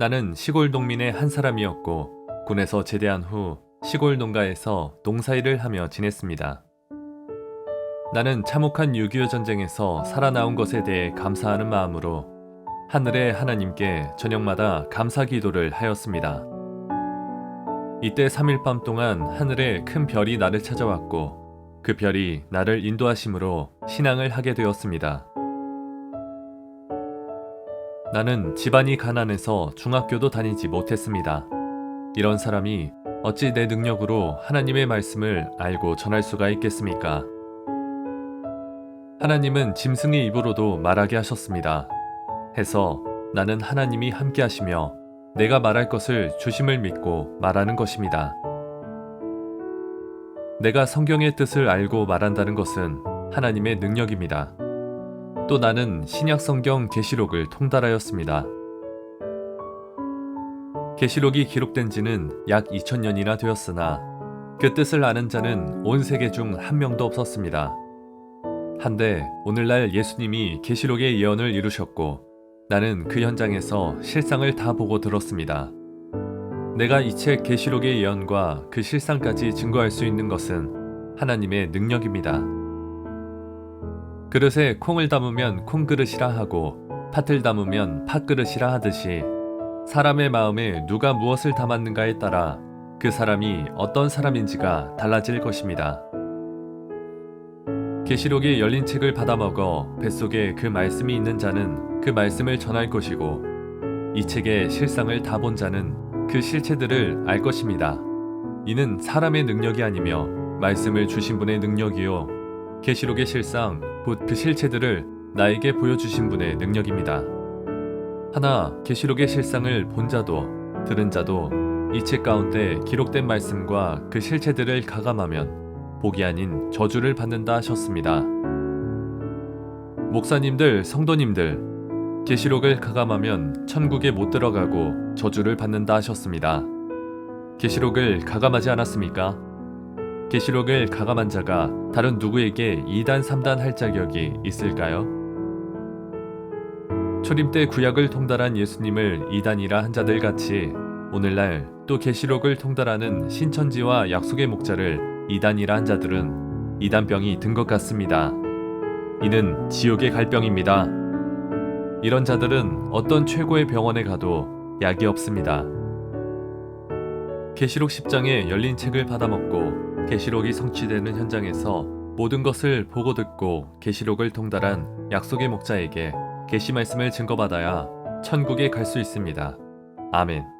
나는 시골 농민의 한 사람이었고 군에서 제대한 후 시골 농가에서 농사일을 하며 지냈습니다. 나는 참혹한 6.25 전쟁에서 살아나온 것에 대해 감사하는 마음으로 하늘의 하나님께 저녁마다 감사 기도를 하였습니다. 이때 3일 밤 동안 하늘에 큰 별이 나를 찾아왔고 그 별이 나를 인도하심으로 신앙을 하게 되었습니다. 나는 집안이 가난해서 중학교도 다니지 못했습니다. 이런 사람이 어찌 내 능력으로 하나님의 말씀을 알고 전할 수가 있겠습니까? 하나님은 짐승의 입으로도 말하게 하셨습니다. 해서 나는 하나님이 함께 하시며 내가 말할 것을 주심을 믿고 말하는 것입니다. 내가 성경의 뜻을 알고 말한다는 것은 하나님의 능력입니다. 또 나는 신약 성경 계시록을 통달하였습니다. 계시록이 기록된 지는 약 2000년이나 되었으나 그 뜻을 아는 자는 온 세계 중 한 명도 없었습니다. 한데 오늘날 예수님이 계시록의 예언을 이루셨고 나는 그 현장에서 실상을 다 보고 들었습니다. 내가 이 책 계시록의 예언과 그 실상까지 증거할 수 있는 것은 하나님의 능력입니다. 그릇에 콩을 담으면 콩그릇이라 하고 팥을 담으면 팥그릇이라 하듯이 사람의 마음에 누가 무엇을 담았는가에 따라 그 사람이 어떤 사람인지가 달라질 것입니다. 계시록이 열린 책을 받아먹어 뱃속에 그 말씀이 있는 자는 그 말씀을 전할 것이고 이 책의 실상을 다 본 자는 그 실체들을 알 것입니다. 이는 사람의 능력이 아니며 말씀을 주신 분의 능력이요 계시록의 실상 곧 그 실체들을 나에게 보여주신 분의 능력입니다. 하나 계시록의 실상을 본 자도 들은 자도 이 책 가운데 기록된 말씀과 그 실체들을 가감하면 복이 아닌 저주를 받는다 하셨습니다. 목사님들, 성도님들, 계시록을 가감하면 천국에 못 들어가고 저주를 받는다 하셨습니다. 계시록을 가감하지 않았습니까? 계시록을 가감한 자가 다른 누구에게 2단 3단 할 자격이 있을까요? 초림 때 구약을 통달한 예수님을 2단이라 한 자들 같이 오늘날 또 계시록을 통달하는 신천지와 약속의 목자를 2단이라 한 자들은 2단병이 든 것 같습니다. 이는 지옥의 갈병입니다. 이런 자들은 어떤 최고의 병원에 가도 약이 없습니다. 계시록 10장에 열린 책을 받아먹고 계시록이 성취되는 현장에서 모든 것을 보고 듣고 계시록을 통달한 약속의 목자에게 계시 말씀을 증거받아야 천국에 갈 수 있습니다. 아멘.